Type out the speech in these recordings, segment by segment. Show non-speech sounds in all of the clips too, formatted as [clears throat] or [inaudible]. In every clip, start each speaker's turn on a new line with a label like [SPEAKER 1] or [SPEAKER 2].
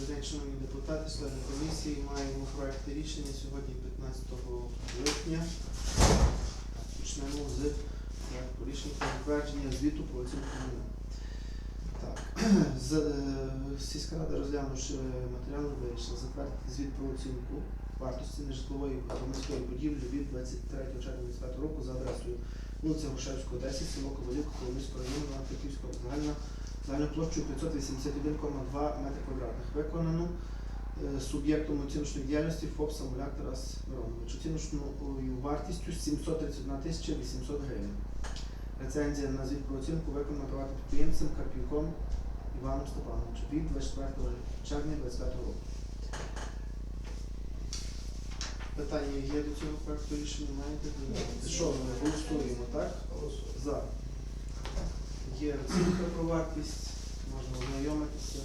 [SPEAKER 1] Добрий день, шановні депутати, члени комісії. Маємо проект рішення сьогодні 15 липня. Почнемо з проекту рішення про затвердження звіту про оцінку майна. Сільська рада розглянувши матеріали, вирішила затвердити звіт про оцінку вартості нежитлової громадської будівлі від 23 червня 2025 року за адресою вулиця Грушевського, 10, село Ковалівка, Коломийського району, Франківського загальна загальною площею 581,2 метри квадратних. Виконано е, суб'єктом оціночної діяльності ФОП Самуляк Тарас Миронович. Оціночною вартістю 731 тисяча 800 гривень. Рецензія на звіт оцінку виконана приватним підприємцем Карпюком Іваном Степановичем від 24 червня 2025 року. Питання є до цього проекту рішення маєте? Що ми голосуємо, так? За. Є оцінка про вартість, можна ознайомитися.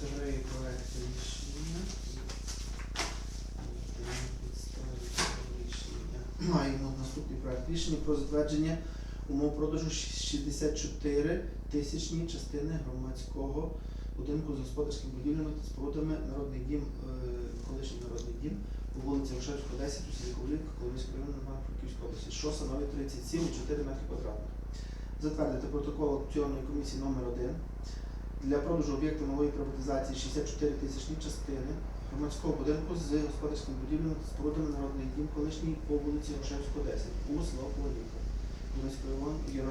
[SPEAKER 1] Три проекти рішення. Маємо наступний рішення про затвердження умов продажу 64 тисячні частини громадського будинку з господарськими будівлями та спорудами Народний дім, е, колишній народний дім по вулиці Ошевського, 10 у селі Ковлівка, Коломийського району Івано-Франківської області, що становить 37,4 метри квадратних. Затвердити протокол аукціонної комісії номер 1 для продажу об'єкту малої приватизації 64 тисячні частини громадського будинку з господарськими будівлями та спорудами Народний дім колишній по вулиці Ошевського, 10 у село Ковлівка. Коломийського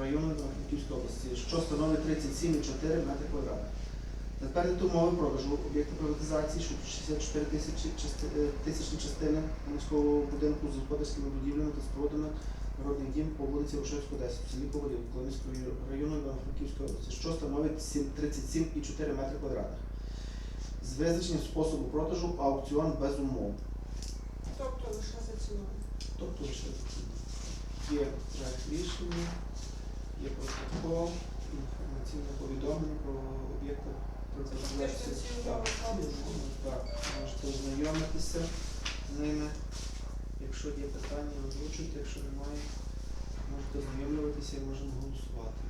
[SPEAKER 1] району- Івано-Франківської області, що становить 37,4 метри квадратних. Затвердити умови продажу об'єкту приватизації, що 64 тисячі е, тисячні частини міського будинку з господарськими будівлями та спорудами Народний дім по вулиці Рушевського, 10, в селі Ковалів, Коломийського району Івано-Франківської області, що становить 37,4 метри квадратних. З визначенням способу продажу аукціон без умов.
[SPEAKER 2] Тобто лише за ціною.
[SPEAKER 1] Тобто лише є проект рішення, є протокол, інформаційне повідомлення про об'єкти.
[SPEAKER 2] Ці
[SPEAKER 1] Так,
[SPEAKER 2] так,
[SPEAKER 1] можете ознайомитися з ними. Якщо є питання, озвучуйте, якщо немає, можете ознайомлюватися і можемо голосувати.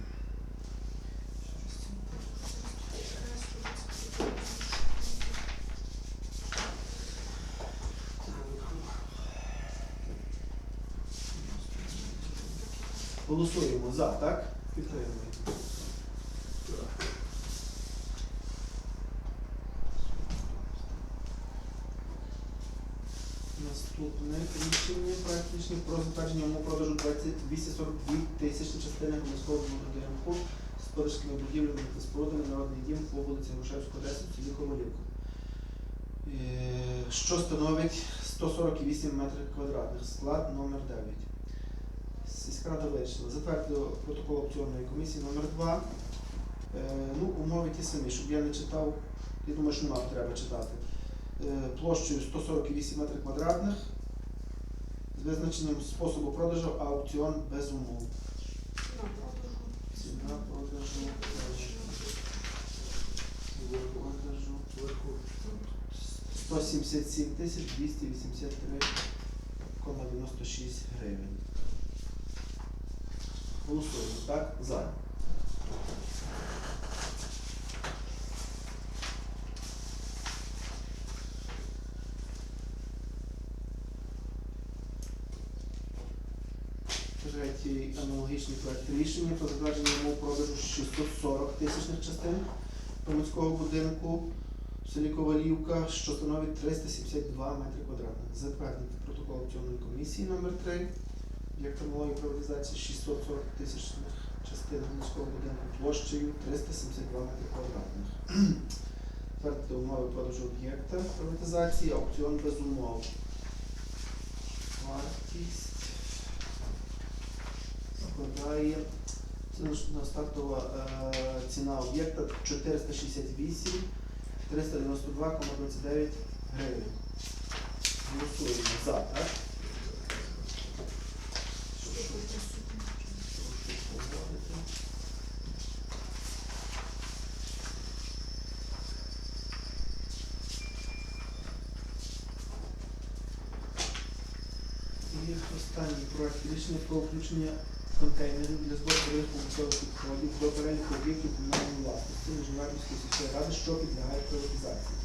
[SPEAKER 1] Голосуємо за, так? Підтримуємо. Наступне рішення, проект про затвердження умов продажу 242 тисячні частини громадського будинку з господарськими будівлями та спорудами Народний дім по вулиці Грушевського, 10 в селі. Е, Що становить 148 метрів квадратних, склад номер 9. Сільська рада вирішила затвердити протокол аукціонної комісії номер 2 Е, ну, умови ті самі, щоб я не читав, я думаю, що нам треба читати. Е, Площею 148 метрів квадратних з визначенням способу продажу аукціон без умов. Ціна продажу. Продажу. 177 тисяч 283,96 гривень. Голосуємо, так? За. Третій аналогічний проект рішення про затвердження умов продажу 640 тисячних частин громадського будинку в селі Ковалівка, що становить 372 метри квадратних. Затвердити протокол аукціонної комісії номер 3 об'єкта малої приватизації 640 тисячних частин громадського будинку площею 372 метри квадратних. [clears throat] Затвердити умови продажу об'єкта приватизації, аукціон без умов. Вартість складає стартова е, ціна об'єкта 468 392,29 гривень. Голосуємо за, так? Останній проект рішення про включення контейнерів для збору побутових відходів до переліку об'єктів комунальної власності Нижньовартівської сільської ради, що підлягають приватизації.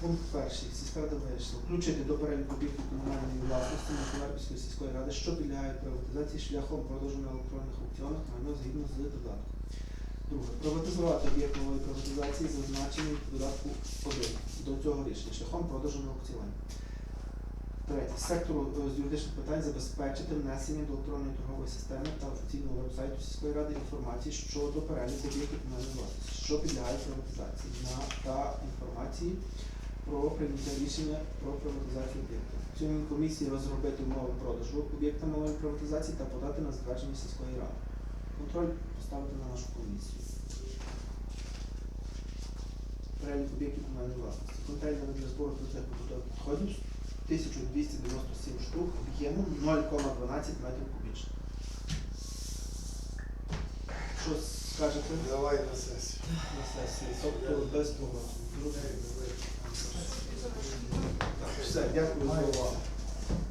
[SPEAKER 1] Пункт перший. Сільська рада вирішила включити до переліку об'єктів комунальної власності Нижньовартівської сільської ради, що підлягають приватизації шляхом продажу на електронних аукціонах майно згідно з додатком. Друге. Приватизувати об'єкт нової приватизації, зазначений в додатку 1 до цього рішення, шляхом продажу на аукціоні. Третє. Сектору е, з юридичних питань забезпечити внесення до електронної торгової системи та офіційного вебсайту сільської ради інформації щодо переліку об'єктів комунальної власності, що підлягають приватизації та інформації про прийняття рішення про приватизацію об'єкту. Цьому комісії розробити умови продажу об'єкта малої приватизації та подати на затвердження сільської ради. Контроль поставити на нашу комісію. Перелік об'єктів комунальної власності. Контейнери для збору твердих побутових відходів 1297 штук об'ємом 0,12 метрів кубічних. Що скажете
[SPEAKER 3] Давай на сесію.
[SPEAKER 1] на сесії? Тобто без того. Все, дякую за увагу.